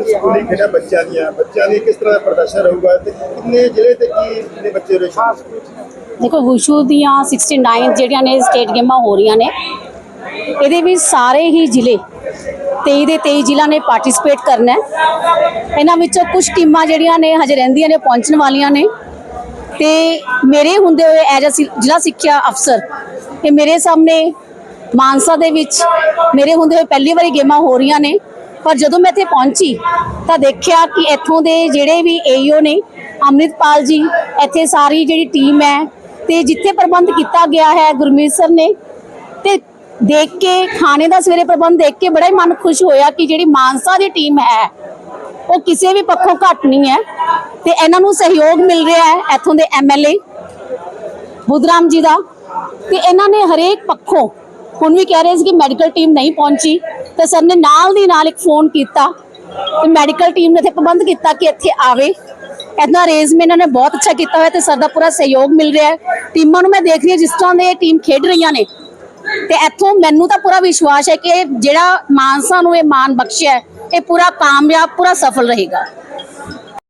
ਸਕੂਲੀ ਖੇਡਾਂ ਬੱਚਿਆਂ ਦੀਆਂ ਬੱਚਿਆਂ ਦੀ ਕਿਸ ਤਰ੍ਹਾਂ ਦਾ ਪ੍ਰਦਰਸ਼ਨ ਰਹੂਗਾ ਤੇ ਕਿੰਨੇ ਜ਼ਿਲ੍ਹੇ ਤੇ ਕੀ ਕਿੰਨੇ ਬੱਚੇ ਰਹੇ ਦੇਖੋ ਵੁਸ਼ੂ ਦੀਆਂ 69 ਜਿਹੜੀਆਂ ਨੇ ਸਟੇਟ ਗੇਮਾਂ ਹੋ ਰਹੀਆਂ ਨੇ ਇਹਦੇ ਵਿੱਚ ਸਾਰੇ ਹੀ ਜ਼ਿਲ੍ਹੇ 23 ਦੇ 23 ਜ਼ਿਲ੍ਹਾ ਨੇ ਪਾਰਟਿਸਿਪੇਟ ਕਰਨਾ ਹੈ। ਇਹਨਾਂ ਵਿੱਚੋਂ ਕੁਝ ਟੀਮਾਂ ਜਿਹੜੀਆਂ ਨੇ ਹਜੇ ਰਹਿੰਦੀਆਂ ਨੇ ਪਹੁੰਚਣ ਵਾਲੀਆਂ ਨੇ। ਤੇ ਮੇਰੇ ਹੁੰਦੇ ਹੋਏ ਐਜ ਅ ਜ਼ਿਲ੍ਹਾ ਸਿੱਖਿਆ ਅਫਸਰ ਇਹ ਮੇਰੇ ਸਾਹਮਣੇ ਮਾਨਸਾ ਦੇ ਵਿੱਚ ਮੇਰੇ ਹੁੰਦੇ ਹੋਏ ਪਹਿਲੀ ਵਾਰੀ ਗੇਮਾਂ ਹੋ ਰਹੀਆਂ ਨੇ। ਪਰ ਜਦੋਂ ਮੈਂ ਇੱਥੇ ਪਹੁੰਚੀ ਤਾਂ ਦੇਖਿਆ ਕਿ ਇੱਥੋਂ ਦੇ ਜਿਹੜੇ ਵੀ ਏਈਓ ਨੇ, ਅੰਮ੍ਰਿਤਪਾਲ ਜੀ, ਇੱਥੇ ਸਾਰੀ ਜਿਹੜੀ ਟੀਮ ਹੈ ਤੇ ਜਿੱਥੇ ਪ੍ਰਬੰਧ ਕੀਤਾ ਗਿਆ ਹੈ ਗੁਰਮੀਤ ਸਰ ਨੇ, ਤੇ ਦੇਖ ਕੇ ਖਾਣੇ ਦਾ ਸਵੇਰੇ ਪ੍ਰਬੰਧ ਦੇਖ ਕੇ ਬੜਾ ਹੀ ਮਨ ਖੁਸ਼ ਹੋਇਆ ਕਿ ਜਿਹੜੀ ਮਾਨਸਾ ਦੀ ਟੀਮ ਹੈ, ਉਹ ਕਿਸੇ ਵੀ ਪੱਖੋਂ ਘੱਟ ਨਹੀਂ ਹੈ ਤੇ ਇਹਨਾਂ ਨੂੰ ਸਹਿਯੋਗ ਮਿਲ ਰਿਹਾ ਹੈ ਇੱਥੋਂ ਦੇ ਐਮਐਲਏ ਬੁੱਧਰਾਮ ਜੀ ਦਾ ਤੇ ਇਹਨਾਂ ਨੇ ਹਰੇਕ ਪੱਖੋਂ ਹੁਣ ਵੀ ਕਹਿ ਰਹੇ ਸੀ ਕਿ ਮੈਡੀਕਲ ਟੀਮ ਨਹੀਂ ਪਹੁੰਚੀ ਤੇ ਸਰ ਨੇ ਨਾਲ ਦੀ ਨਾਲ ਇੱਕ ਫੋਨ ਕੀਤਾ ਤੇ ਮੈਡੀਕਲ ਟੀਮ ਨੇ ਇੱਥੇ ਪ੍ਰਬੰਧ ਕੀਤਾ ਕਿ ਇੱਥੇ ਆਵੇ। ਇਤਨਾ ਅਰੇਂਜਮੈਂਟ ਇਹਨਾਂ ਨੇ ਬਹੁਤ ਅੱਛਾ ਕੀਤਾ ਹੋਇਆ ਤੇ ਸਰ ਦਾ ਪੂਰਾ ਸਹਿਯੋਗ ਮਿਲ ਰਿਹਾ ਹੈ। ਟੀਮਾਂ ਨੂੰ ਮੈਂ ਦੇਖ ਰਹੀ ਹਾਂ ਜਿਸ ਤਰ੍ਹਾਂ ਦੇ ਇਹ ਟੀਮ ਖੇਡ ਰਹੀਆਂ ਨੇ। ਤੇ ਇੱਥੋਂ ਮੈਨੂੰ ਤਾਂ ਪੂਰਾ ਵਿਸ਼ਵਾਸ ਹੈ ਕਿ ਜਿਹੜਾ ਮਾਨਸਾ ਨੂੰ ਇਹ ਮਾਨ ਬਖਸ਼ਿਆ ਹੈ, ਇਹ ਪੂਰਾ ਕਾਮਯਾਬ ਪੂਰਾ ਸਫਲ ਰਹੇਗਾ।